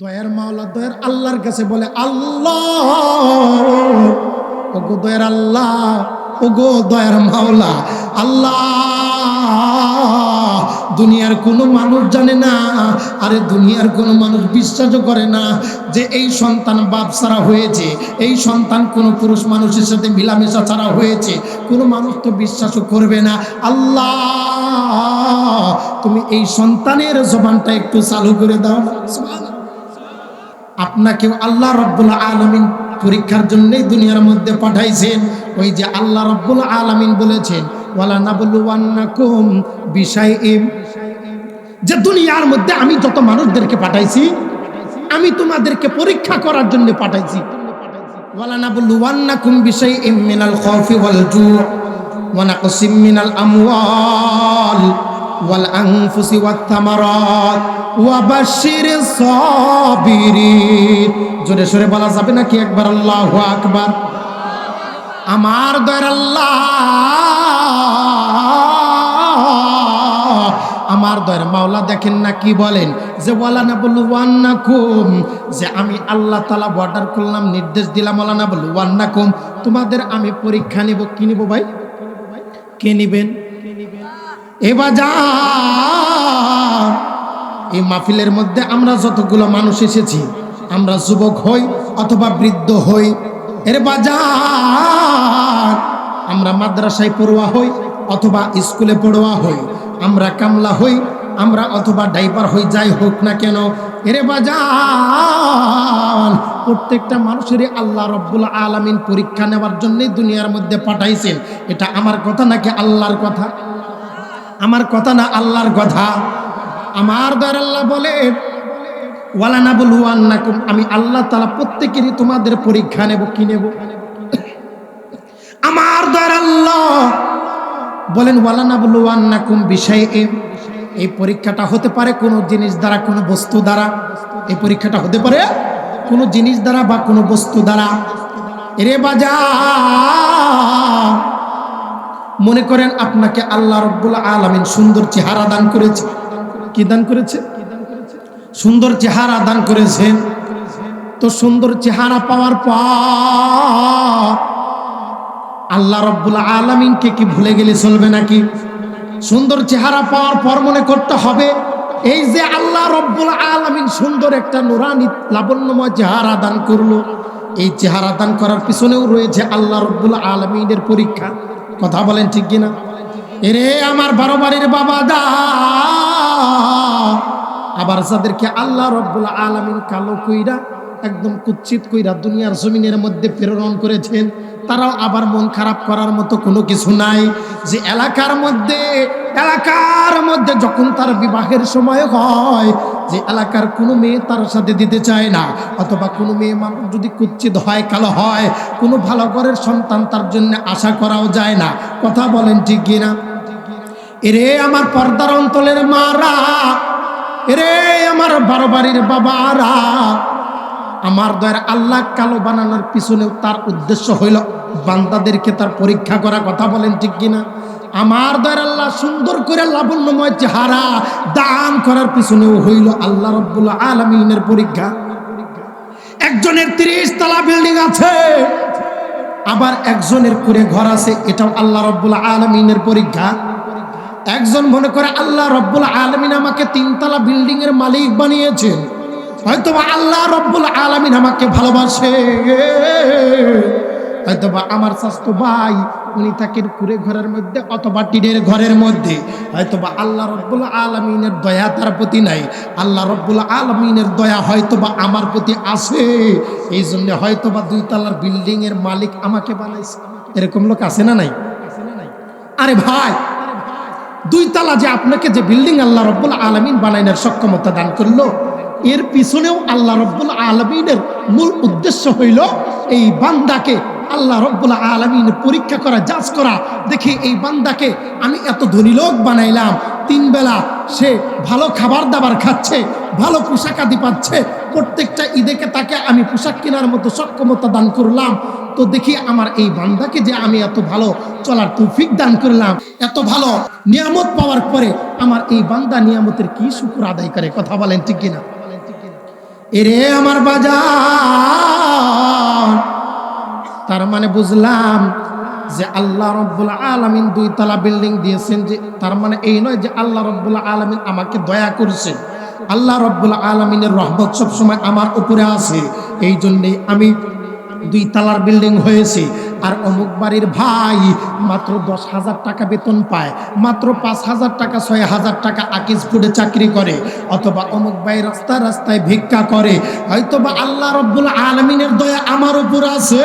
দয়ার মাওলা, দয়ার আল্লাহর কাছে বলে, আল্লাহ, ওগো দয়ার আল্লাহ, ওগো দয়ার মাওলা, আল্লাহ, দুনিয়ার কোনো মানুষ জানে না, আরে দুনিয়ার কোনো মানুষ বিশ্বাসও করে না যে এই সন্তান বাপ ছাড়া হয়েছে, এই সন্তান কোনো পুরুষ মানুষের সাথে মিলামেশা ছাড়া হয়েছে, কোনো মানুষ তো বিশ্বাসও করবে না, আল্লাহ, তুমি এই সন্তানের জবানটা একটু চালু করে দাও। আপনাকেও আল্লাহ রব্বুল আলমিন পরীক্ষার জন্যই দুনিয়ার মধ্যে পাঠাইছেন। ওই যে আল্লাহ রব্বুল আলমিন বলেছেন, ওয়ালা নাবলুয়ান্নাকুম বিষয় যে দুনিয়ার মধ্যে আমি যত মানুষদেরকে পাঠাইছি, আমি তোমাদেরকে পরীক্ষা করার জন্য পাঠাইছি। ওয়ালা নাবলুয়ান্নাকুম বিষয় মিনাল খাউফি ওয়াল জু' ওয়া নাকসিম মিনাল আমওয়াল। থামারাত ওয়া বাশশিরিস সাবিরিন। জোরে সোরে বলা যাবে নাকি একবার? আল্লাহু আকবার। আমার দয়ার আল্লাহ। আমার দয়ের মাওলা দেখেন না কি বলেন? যে ওয়ালা না বলু ওয়ান্না কুম যে আমি আল্লাহ তালা বর্ডার করলাম, নির্দেশ দিলাম ওয়ালা না বলু ওয়ান্না কুম তোমাদের আমি পরীক্ষা নেব, কি নেব ভাই? কে নিবেন? এবার যা এই মাহফিলের মধ্যে আমরা যতগুলো মানুষ এসেছি, আমরা যুবক হই অথবা বৃদ্ধ হই, এর বাজার। আমরা মাদ্রাসায় পড়ুয়া হই অথবা স্কুলে পড়ুয়া হই, আমরা কামলা হই, আমরা অথবা ড্রাইভার হই, যাই হোক না কেন, এরে বাজান প্রত্যেকটা মানুষেরই আল্লাহ রব্বুল আলামিন পরীক্ষা নেওয়ার জন্যই দুনিয়ার মধ্যে পাঠাইছেন। এটা আমার কথা নাকি আল্লাহর কথা? আমার কথা না আল্লাহর কথা। আমার দয়ার আল্লাহ বলে, ওয়ালা না বলু আন্নাকুম আমি আল্লাহ তালা প্রত্যেকেরই তোমাদের পরীক্ষা নেব, কি নেব? আমার দয়ার আল্লাহ বলেন, ওয়ালা না বলু আন্নাকুম বিষয় এই পরীক্ষাটা হতে পারে কোনো জিনিস দ্বারা, কোনো বস্তু দ্বারা। এই পরীক্ষাটা হতে পারে কোনো জিনিস দ্বারা বা কোনো বস্তু দ্বারা। এরে বাজার! মনে করেন আপনাকে আল্লাহ রব্বুল আলমিন সুন্দর চেহারা দান করেছে। কি দান করেছে? সুন্দর চেহারা দান করেছেন। তো সুন্দর চেহারা পাওয়ার পর আল্লাহ রব্বুল আলমিনকে কি ভুলে গেলে চলবে নাকি? সুন্দর চেহারা পাওয়ার পর মনে করতে হবে, এই যে আল্লাহ রব্বুল আলমিন সুন্দর একটা নুরানি, লাবণ্যময় চেহারা দান করল। এই চেহারা দান করার পিছনেও রয়েছে আল্লাহ রব্বুল আলমিনের পরীক্ষা। কথা বলেন ঠিক কিনা? এরে আমার বারো বাড়ির বাবা দা। আবার যাদেরকে আল্লাহ রব্বুল আলমিন কালো কইরা, একদম কুচ্ছিত কইরা দুনিয়ার জমিনের মধ্যে প্রেরণ করেছেন, তারাও আবার মন খারাপ করার মতো কোনো কিছু নাই। যে এলাকার মধ্যে এলাকার মধ্যে যখন তার বিবাহের সময় হয়, যে এলাকার কোনো মেয়ে তার সাথে দিতে চায় না, অথবা কোনো মেয়ে মানুষ যদি কুচ্ছিত হয়, কালো হয়, কোনো ভালো ঘরের সন্তান তার জন্য আশা করাও যায় না। কথা বলেন ঠিক কিনা? এরে আমার পর্দার অন্তলের মারা, এরে আমার বারো বাড়ির বাবারা, আমার দয়ের আল্লাহ কালো বানানোর পিছনেও তার উদ্দেশ্য হইল বান্দাদেরকে তার পরীক্ষা করা। কথা বলেন ঠিক কিনা? আমার দয়ের আল্লাহ সুন্দর করে লাবণ্যময় চেহারা দান করার পিছনেও হইল আল্লাহ রব্বুল আলমিনের পরীক্ষা। একজনের তিরিশ তলা বিল্ডিং আছে, আবার একজনের করে ঘর আছে, এটাও আল্লাহ রব্বুল আলমিনের পরীক্ষা। একজন মনে করে আল্লাহ রব্বুল আলমিন আমাকে তিনতলা বিল্ডিং এর মালিক বানিয়েছেন হয়তো বা আল্লাহ রব্বুল আলমিন আমাকে ভালোবাসে। হয়তো বা আমার স্বাস্থ্য ভাই উনি থাকেন কুড়ে ঘরের মধ্যে অথবা টিনের ঘরের মধ্যে। হয়তো বা আল্লাহ রব্বুল আলমিনের দয়া তার প্রতি নাই। আল্লাহ রব্বুল আলমিনের দয়া হয়তো বা আমার প্রতি আছে। এই জন্য হয়তো বা দুই তলার বিল্ডিং এর মালিক আমাকে বানাইছে। এরকম লোক আছে না নাই? আরে ভাই দুই তালা যে আপনাকে যে বিল্ডিং আল্লাহ রব্বুল আলমিন বানাইনের সক্ষমতা দান করল, এর পিছনেও আল্লাহ রব্বুল আলমিনের মূল উদ্দেশ্য হইল এই বান্দাকে আল্লাহ রব্বুল আলমিনের পরীক্ষা করা, যাচ করা, দেখি এই বান্দাকে আমি এত ধনী লোক বানাইলাম, তিন বেলা সে ভালো খাবার দাবার খাচ্ছে, ভালো পোশাক আদি পাচ্ছে, প্রত্যেকটা ঈদেকে তাকে আমি পোশাক কেনার মতো সক্ষমতা দান করলাম। তো দেখি আমার এই বান্দাকে যে আমি এত ভালো চলার তৌফিক দান করলাম, এত ভালো নিয়ামত পাওয়ার পরে আমার এই বান্দা নিয়ামতের কি শুকুর আদায় করে, কথা বলেন ঠিক কিনা? এরে আমার বাজার তার মানে বুঝলাম যে আল্লাহ রব্বুল আলমিন দুই তলা বিল্ডিং দিয়েছেন যে, তার মানে এই নয় যে আল্লাহ রব্বুল আলমিন আমাকে দয়া করছেন আল্লাহ রব্বুল আলমিনের রহমত সবসময় আমার উপরে আছে। এই জন্যে আমি দুই তালার বিল্ডিং হয়েছে। আর অমুক বাড়ির ভাই মাত্র দশ হাজার টাকা বেতন পায়। মাত্র পাঁচ হাজার টাকা, ছয় হাজার টাকা আকিজ ফুডে চাকরি করে। অথবা অমুক ভাই রাস্তায় রাস্তায় ভিক্ষা করে। হয়তোবা আল্লাহ রব্বুল আলমিনের দয়া আমার উপর আছে।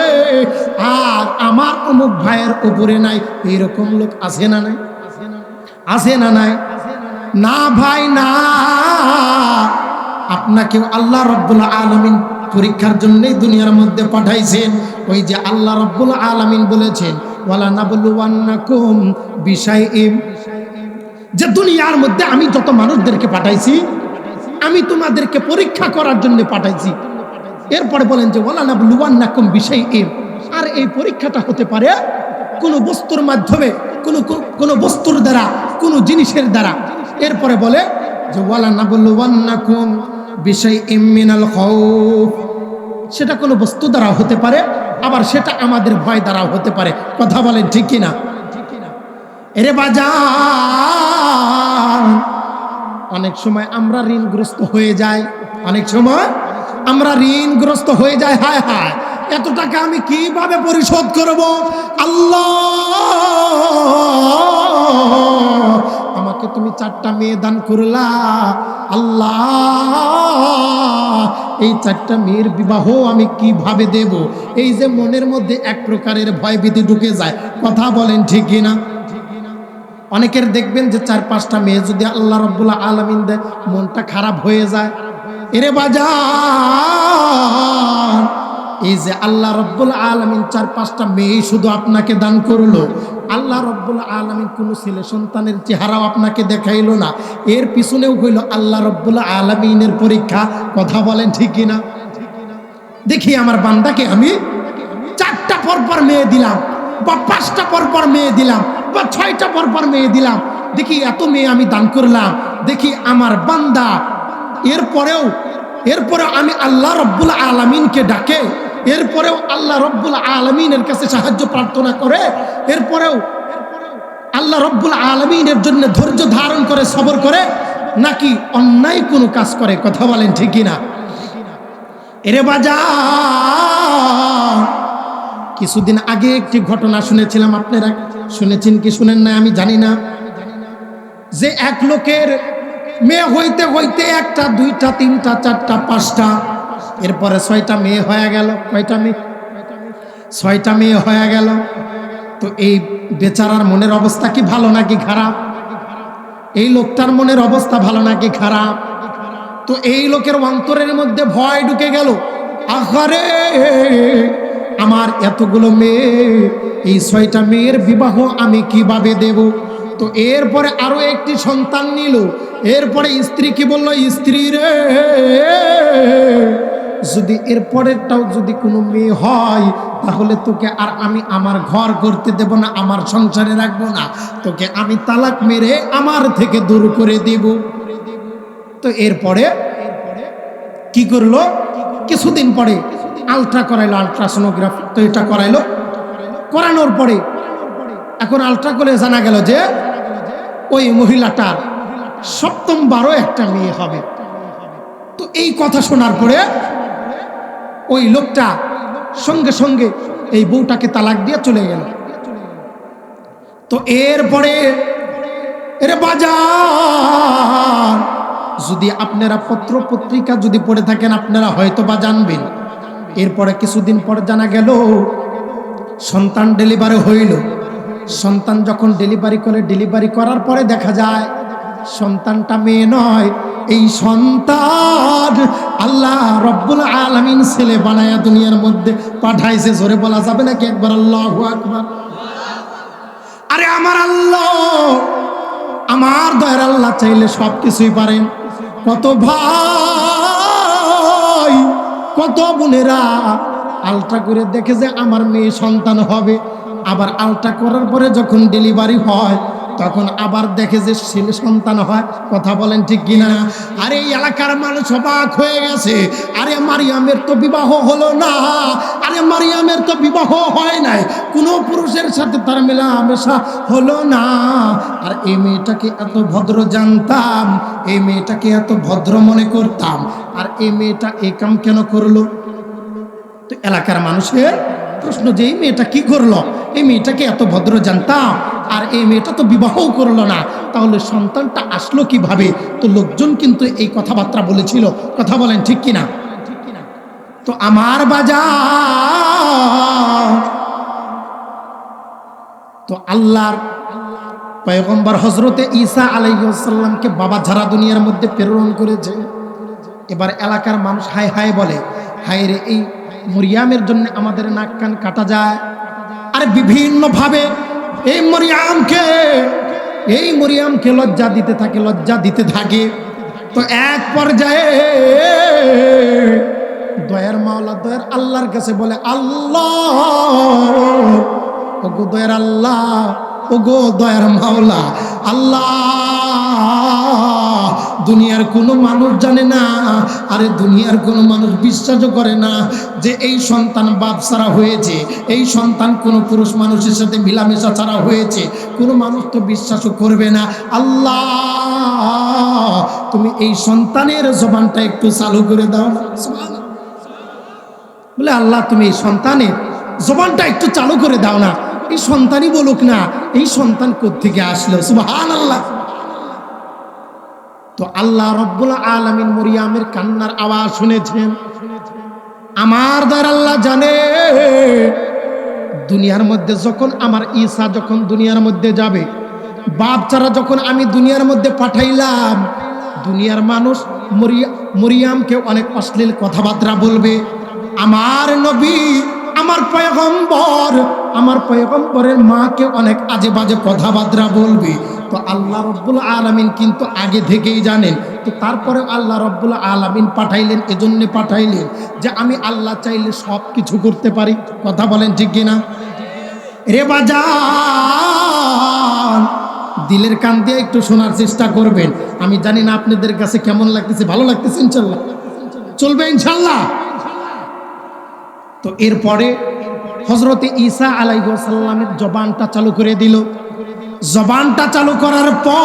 আর আমার অমুক ভাইয়ের উপরে নাই। এইরকম লোক আছে না নাই? আছে না নাই? না ভাই, না। আপনাকেও আল্লাহ রব্বুল আলমিন পরীক্ষার জন্যই দুনিয়ার মধ্যে পাঠাইছেন। ওই যে আল্লাহ রব্বুল আলমিন বলেছেন, ওয়ালা নাবলুয়ান্নাকুম বিষয় যে দুনিয়ার মধ্যে আমি যত মানুষদেরকে পাঠাইছি, আমি তোমাদেরকে পরীক্ষা করার জন্য পাঠাইছি। এরপরে বলেন যে, ওয়ালা নাবলুয়ান্নাকুম বিষয় এম আর এই পরীক্ষাটা হতে পারে কোনো বস্তুর মাধ্যমে, কোনো কোনো বস্তুর দ্বারা, কোনো জিনিসের দ্বারা। এরপরে বলে যে, ওয়ালা নাবলুয়ান্নাকুম বিষয় ইমিনাল সেটা কোনো বস্তু দ্বারা হতে পারে, আবার সেটা আমাদের ভয় দ্বারা হতে পারে। কথা বলেন ঠিক কিনা? এরে বাজার অনেক সময় আমরা ঋণগ্রস্ত হয়ে যাই। অনেক সময় আমরা ঋণগ্রস্ত হয়ে যাই। হায় হায়, এত টাকা আমি কীভাবে পরিশোধ করব? আল্লাহ! আমাকে তুমি চারটা মেয়ে দান করলা। আল্লাহ, এই চারটা মেয়ের বিবাহ আমি কীভাবে দেব? এই যে মনের মধ্যে এক প্রকারের ভয়ভীতি ঢুকে যায়, কথা বলেন ঠিক না অনেকের দেখবেন যে চার পাঁচটা মেয়ে যদি আল্লাহ রব্বুল্লাহ আলমিন দেয়, মনটা খারাপ হয়ে যায়। এরে বাজার এই যে আল্লাহ রব্বুল আলমিন চার পাঁচটা মেয়ে শুধু আপনাকে দান করল, আল্লাহ রব্বুল আলমিন কোনো ছেলে সন্তানের চেহারাও আপনাকে দেখাইলো না। এর পিছনেও হইল আল্লাহ রব্বুল আলমিনের পরীক্ষা, কথা বলেন ঠিকই না দেখি আমার বান্দাকে আমি চারটা পরপর মেয়ে দিলাম, বা পাঁচটা পরপর মেয়ে দিলাম, বা ছয়টা পরপর মেয়ে দিলাম। দেখি এত মেয়ে আমি দান করলাম, দেখি আমার বান্দা, এরপরেও এরপরে আমি আল্লাহ রব্বুল আলমিনকে ডাকে। এরপরেও আল্লাহ রব্বুল আলমিনের কাছে সাহায্য প্রার্থনা করে, এরপরেও আল্লাহ রব্বুল আলমিনের জন্য ধৈর্য ধারণ করে, সবর করে, নাকি অন্যায় কোনো কাজ করে, কথা বলেন ঠিকই না এরে বাজা কিছুদিন আগে একটি ঘটনা শুনেছিলাম আপনারা, শুনেছেন কি শুনেন না আমি জানি না। যে এক লোকের মেয়ে হইতে হইতে একটা, দুইটা, তিনটা, চারটা, পাঁচটা এরপরে ছয়টা মেয়ে হয়ে গেল, কয়টা মেয়ে? ছয়টা মেয়ে হয়ে গেল। তো এই বেচারার মনের অবস্থা কি ভালো নাকি খারাপ? এই লোকটার মনের অবস্থা ভালো নাকি খারাপ? তো এই লোকের অন্তরের মধ্যে ভয় ঢুকে গেল। আহারে! আমার এতগুলো মেয়ে, এই ছয়টা মেয়ের বিবাহ আমি কীভাবে দেব? তো এরপরে আরও একটি সন্তান নিল। এরপরে স্ত্রী কি বলল, স্ত্রী রে যদি এরপরেরটাও যদি কোনো মেয়ে হয়, তাহলে তোকে আর আমি আমার ঘর করতে দেব না, আমার সংসারে রাখব না। তোকে আমি তালাক মেরে আমার থেকে দূর করে দেব। তো এরপরে কি করল? কিছুদিন পরে আলট্রা করাইলো আলট্রাসোনোগ্রাফি। তো এটা করাইলো। করানোর পরে এখন আলট্রা করে জানা গেল যে ওই মহিলাটার সপ্তম বারো একটা মেয়ে হবে। তো এই কথা শোনার পরে ওই লোকটা সঙ্গে সঙ্গে এই বউটাকে তালাক দিয়ে চলে গেল। তো এরপরে এর বাজার যদি আপনারা পত্র পত্রিকা যদি পড়ে থাকেন, আপনারা হয়তো বা জানবেন। এরপরে কিছুদিন পর জানা গেল, সন্তান ডেলিভারি হইল। সন্তান যখন ডেলিভারি করে, ডেলিভারি করার পরে দেখা যায়, সন্তানটা মেয়ে নয় এই সন্তান আল্লাহ রব্বুল আলমিন ছেলে বানায়া দুনিয়ার মধ্যে পাঠাইছে, জোরে বলা যাবে নাকি একবার? আল্লাহ আকবার। আরে আমার আল্লাহ, আমার দয়ের আল্লাহ চাইলে সব কিছুই পারেন। কত ভাই, কত বোনেরা আলট্রা করে দেখে যে আমার মেয়ে সন্তান হবে। আবার আলট্রা করার পরে যখন ডেলিভারি হয় তখন আবার দেখে যে ছেলে সন্তান হয়, কথা বলেন ঠিক কিনা? আরে এই এলাকার মানুষ অবাক হয়ে গেছে। আরে মারিয়ামের তো বিবাহ হলো না। আরে মারিয়ামের তো বিবাহ হয় নাই। কোনো পুরুষের সাথে তার মেলামেশা হলো না। আর এই মেয়েটাকে এত ভদ্র জানতাম, এই মেয়েটাকে এত ভদ্র মনে করতাম। আর এই মেয়েটা এই কাম কেন করল? তো এলাকার মানুষের প্রশ্ন যে, এই মেয়েটা কি করল? এই মেয়েটাকে এত ভদ্র জানতাম, আর এই মেয়েটা তো বিবাহও করল না। তাহলে সন্তানটা আসলো কীভাবে? তো লোকজন কিন্তু এই কথাবার্তা বলেছিল। কথা বলেন ঠিক কিনা? তো আমার বাজার, তো আল্লাহর পয়গম্বর হজরতে ঈসা আলাইসাল্লামকে বাবা ছাড়া দুনিয়ার মধ্যে প্রেরণ করেছে। এবার এলাকার মানুষ হায় হায় বলে, হায় রে, এই মরিয়ামের জন্য আমাদের নাক কান কাটা যায়। আর বিভিন্ন ভাবে এই মরিয়ামকে এই মরিয়ামকে লজ্জা দিতে থাকে, লজ্জা দিতে থাকে। তো এক পর্যায়ে দয়ার মাওলা, দয়ার আল্লাহর কাছে বলে, আল্লাহ, ওগো দয়ার আল্লাহ, ওগো দয়ার মাওলা, আল্লাহ। দুনিয়ার কোনো মানুষ জানে না, আরে দুনিয়ার কোনো মানুষ বিশ্বাসও করে না যে এই সন্তান বাপ ছাড়া হয়েছে, এই সন্তান কোনো পুরুষ মানুষের সাথে মিলামেশা ছাড়া হয়েছে, কোনো মানুষ তো বিশ্বাসও করবে না। আল্লাহ, তুমি এই সন্তানের জবানটা একটু চালু করে দাও বলে, আল্লাহ, তুমি এই সন্তানের জবানটা একটু চালু করে দাও না। এই সন্তানই বলুক না, এই সন্তান কোত্থেকে আসলো? সুবাহান আল্লাহ তো আল্লাহ রব্বুল আলমিন মরিয়ামের কান্নার আওয়াজ শুনেছেন। আমার দ্বার আল্লাহ জানে, দুনিয়ার মধ্যে যখন আমার ঈসা যখন দুনিয়ার মধ্যে যাবে, বাপ ছাড়া যখন আমি দুনিয়ার মধ্যে পাঠাইলাম, দুনিয়ার মানুষ মরিয়া, মরিয়ামকে অনেক অশ্লীল কথাবার্তা বলবে। আমার নবী, আমার পয়গম্বর, আমার পয়গম্বরের মাকে অনেক আজে বাজে কথাবার্তা বলবে। তো আল্লাহ রব্বুল আলমিন কিন্তু আগে থেকেই জানেন। তো তারপরে আল্লাহ রব্বুল আলমিন পাঠাইলেন, এজন্যে পাঠাইলেন যে আমি আল্লাহ চাইলে সব কিছু করতে পারি। কথা বলেন ঠিক কিনা? রে বাজান, দিলের কান দিয়ে একটু শোনার চেষ্টা করবেন। আমি জানি না আপনাদের কাছে কেমন লাগতেছে, ভালো লাগতেছে ইনশাল্লাহ? চলবে ইনশাল্লাহ? তো এরপরে হজরতে ঈসা আলাইসাল্লামের জবানটা চালু করে দিল। জবানটা চালু করার পর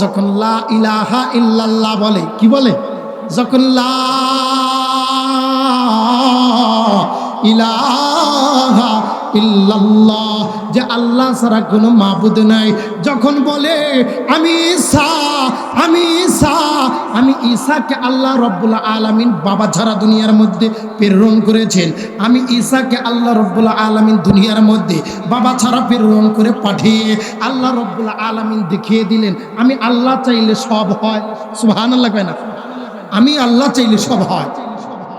যখন লা ইলাহা ইল্লাল্লাহ বলে কি বলে? যখন লা ইলাহা ইল্লাল্লাহ, যে আল্লাহ ছাড়া কোনো মাবুদ নাই। যখন বলে, আমি ঈসা আমি ঈসা, আমি ঈসাকে আল্লাহ রব্বুল আলামিন বাবা ছাড়া দুনিয়ার মধ্যে প্রেরণ করেছেন। আমি ঈসাকে আল্লাহ রব্বুল আলামিন দুনিয়ার মধ্যে বাবা ছাড়া প্রেরণ করে পাঠিয়ে আল্লাহ রব্বুল আলামিন দেখিয়ে দিলেন। আমি আল্লাহ চাইলে সব হয়। সুবহানাল্লাহ কয় না। আমি আল্লাহ চাইলে সব হয়।